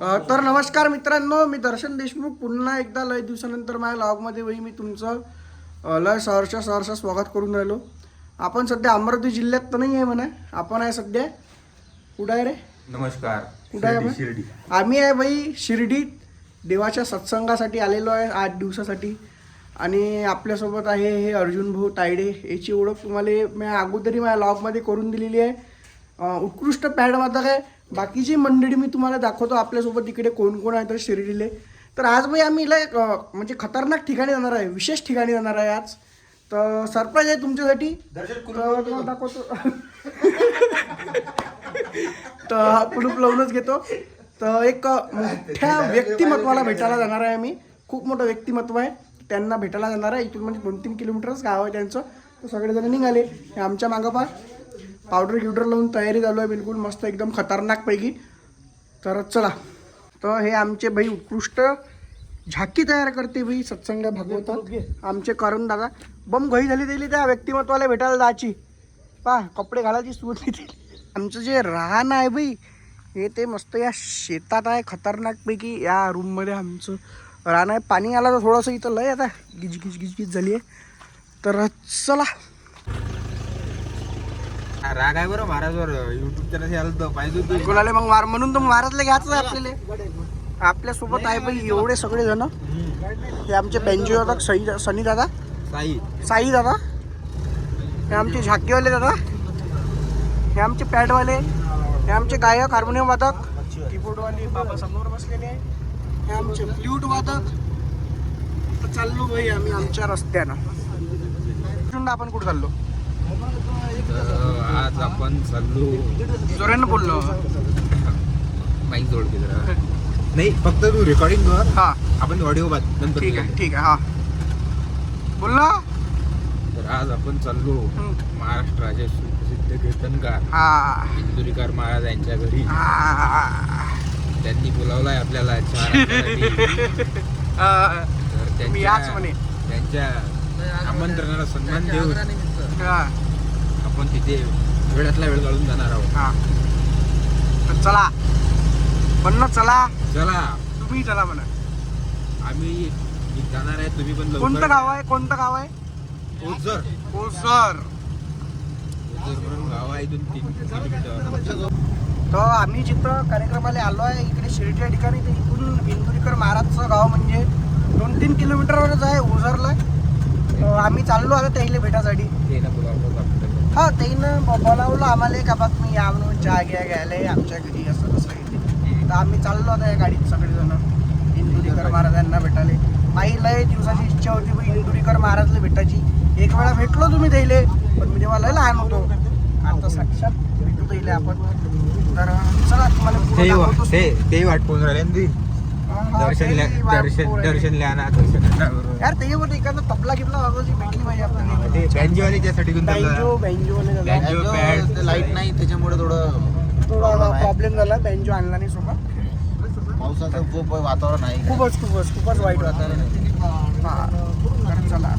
तर नमस्कार मित्रांनो मी दर्शन देशमुख. पुन्हा एकदा लय दिवसानंतर माझ्या लॉगमध्ये वही मी तुमचं लय सहर्ष सहर्ष स्वागत करून राहिलो. आपण सध्या अमरावती जिल्ह्यात तर नाही आहे म्हणा. आपण आहे सध्या कुठं आहे रे? नमस्कार कुठं आहे शिर्डी आपण? शिर्डी. आम्ही आहे बाई शिर्डीत देवाच्या सत्संगासाठी आलेलो आहे आठ दिवसासाठी. आणि आपल्यासोबत आहे हे अर्जुन भाऊ तायडे. याची ओळख तुम्हाला मी अगोदरी माझ्या लॉगमध्ये करून दिलेली आहे. उत्कृष्ट पॅडवादक आहे. बाकीची मंडळी मी तुम्हाला दाखवतो आपल्यासोबत इकडे कोण कोण आहे तर शिर्डीले. तर आज बाई आम्ही म्हणजे खतरनाक ठिकाणी जाणार आहे. विशेष ठिकाणी जाणार आहे आज. तर सरप्राईज आहे तुमच्यासाठी. तुम्हाला दाखवतो. तर हा कुलूप लावूनच घेतो. तर एक मोठ्या व्यक्तिमत्वाला भेटायला जाणार आहे आम्ही. खूप मोठं व्यक्तिमत्व आहे. त्यांना भेटायला जाणार आहे. इथून म्हणजे दोन तीन किलोमीटरच गाव आहे त्यांचं. तर सगळेजण निघाले. हे आमच्या मागं पा पावडर गिवडर लावून तयारी चालू आहे बिलकुल मस्त एकदम खतरनाकपैकी तर चला. तर हे आमचे भाई उत्कृष्ट झाकी तयार करते भाई सत्संग भागवतात. आमचे करून दादा. बम घाई झाली त्याली त्या व्यक्तिमत्वाला भेटायला जायची. पा कपडे घालायची सुट नाही आमचं जे राहणं आहे बाई हे ते मस्त या शेतात आहे खतरनाकपैकी या रूममध्ये आमचं राहणं आहे. पाणी आलं तर थोडंसं इथं लय आता गिज गिज गिज गिज झाली आहे. तर चला. राग आहे बरं महाराजवर. युट्यूब चॅनल आलं तर पाहिजे होतं. बिलकुल आले मग वार म्हणून तर महाराजला घ्यायचं आहे आपल्याला. आपल्यासोबत आहे बाई एवढे सगळे जण हे आमचे बेंजो दादा सई सनी दादा. साई. साई दादा. हे आमचे झाकीवाले दादा. हे आमचे पॅडवाले हे आमचे गायक हार्मोनियम वादक. कीबोर्डवाले बाबा समोर बसलेले. आहे हे आमचे फ्ल्यूट वादक. तर चाललो भाई आम्ही आमच्या रस्त्यानं. आपण कुठं चाललो? आज आपण चाललो. जोऱ्यानं बोललो. माईक जोड की जरा. नाही फक्त तू रेकॉर्डिंग कर. हा. आपण ऑडिओ नंतर ठीक आहे ठीक आहे हा. बोल ना. तर आज आपण चाललो. महाराष्ट्राचे सुप्रसिद्ध कीर्तनकार. हा. इंदुरीकर महाराज यांच्या घरी. हा. त्यांनी बोलावलाय आपल्याला. तर. त्यांच्या आमंत्रणाला सन्मान देऊन हा. आपण तिथे वेळातला वेळ काढून जाणार आहोत. हा. तर चला. पण चला. चला. तुम्ही चला म्हणा आम्ही जाणार आहे तुम्ही पण कोणतं गाव आहे? कोणतं गाव आहे? ओझर ओझर म्हणून गाव आहे इथून तीन किलोमीटर. तर आम्ही जिथं कार्यक्रमाला आलो आहे इकडे शिर्डीच्या ठिकाणी तर इथून इंदुरीकर महाराजचं गाव म्हणजे दोन तीन किलोमीटरवरच आहे ओझरला. आम्ही चाललो आता त्याला भेटासाठी. हा त्यानं ब- बोलावलं आम्हाला का बघ मी या म्हणून चहा घ्या घ्यायला आमच्या घरी असं तसं इथे तर आम्ही चाललो आता या गाडीत सगळेजण. इंदुरीकर महाराजांना भेटायला. माझी लय दिवसाची इच्छा होती बघ इंदुरीकर महाराजला भेटायची. एक वेळा भेटलो तुम्ही त्याले पण मी तेव्हा लय लहान होतो. आता साक्षात भेटू त्याले आपण. तर चला तुम्हाला. ते वाट पोहोच राहिले दर्शन दर्शन. दर्शन लिहा ना दर्शन यार ते एखादा तपला गिपला वाजवायची भेटली पाहिजे आपल्याला. ते बँजोवाले त्यासाठी घेऊन बँजो बँजोवाले दादा. बँजो पॅड लाइट नाही त्याच्यामुळे थोडं थोडा प्रॉब्लेम झाला बँजो आणला नाही सोबत. पावसाचं खूप वातावरण आहे. खूपच खूपच खूपच वाईट वातावरण आहे. हा, चला.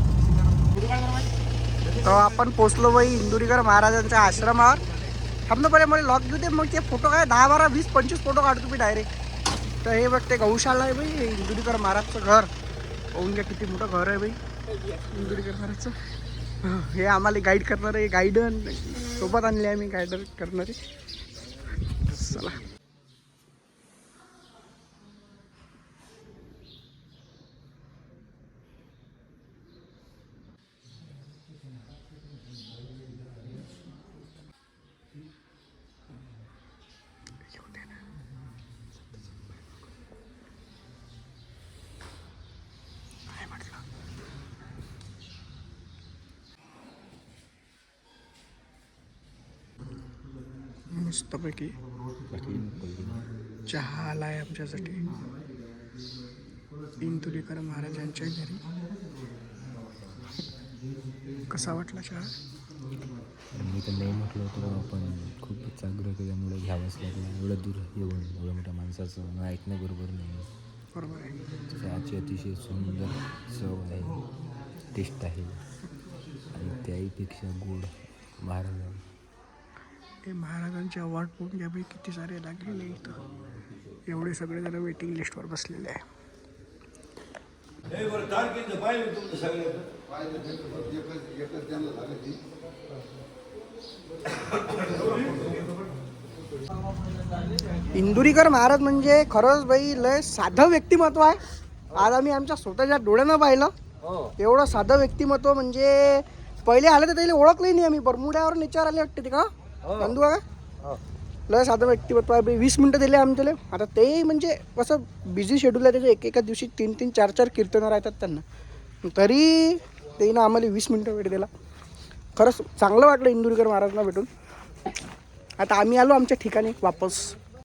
तर आपण पोचलो बाई इंदुरीकर महाराजांच्या आश्रमावर. थांबणं पहिले मला लॉक घेऊ दे मग ते फोटो काय? दहा बारा वीस पंचवीस फोटो काढतो मी डायरेक्ट तर हे बघ ते गौशाला आहे बाई हे इंदुरीकर महाराजचं घर. पाहून घ्या किती मोठं घर आहे बाई. इंदुरीकर महाराजचं. हे आम्हाला गाईड करणारे गाईडन सोबत आणले आम्ही गाईडर करणारे. चला काय म्हटलं मस्तपैकी. चहा आला आहे आमच्यासाठी इंदुरीकर महाराजांच्या घरी. कसा वाटला चहा? मी तर नाही म्हटलं होतं पण खूपच आग्रह केल्यामुळे घ्यावंच लागलं. एवढं दूर येऊन एवढ्या मोठ्या माणसाचं न ऐकणं बरोबर नाही बरोबर आहे. चहाची अतिशय सुंदर चव आहे टेस्ट आहे. आणि त्याहीपेक्षा गोड महाराज हे महाराजांचे अवॉर्ड पाहून बाई किती सारे लागलेले इथं. एवढे सगळे जण वेटिंग लिस्टवर बसलेले आहे. इंदुरीकर महाराज म्हणजे खरंच बाई लय साधं व्यक्तिमत्व आहे. आज आम्ही आमच्या स्वतःच्या डोळ्यानं पाहिलं. एवढं साधं व्यक्तिमत्व म्हणजे पहिले आले तर त्याला ओळखलंही नाही आम्ही बरमुड्यावर नेच्यावर आले वाटते ते का नंदू का लय साधं व्यक्तिमत्व. वीस मिनटं दिले आमच्याला. आता ते म्हणजे कसं बिझी शेड्यूल आहे त्याचं एक एका दिवशी तीन तीन चार चार कीर्तनं राहतात त्यांना. तरी त्यानं आम्हाला वीस मिनटं वेळ दिला. खरंच चांगलं वाटलं इंदुरीकर महाराजांना भेटून. आता आम्ही आलो आमच्या ठिकाणी वापस.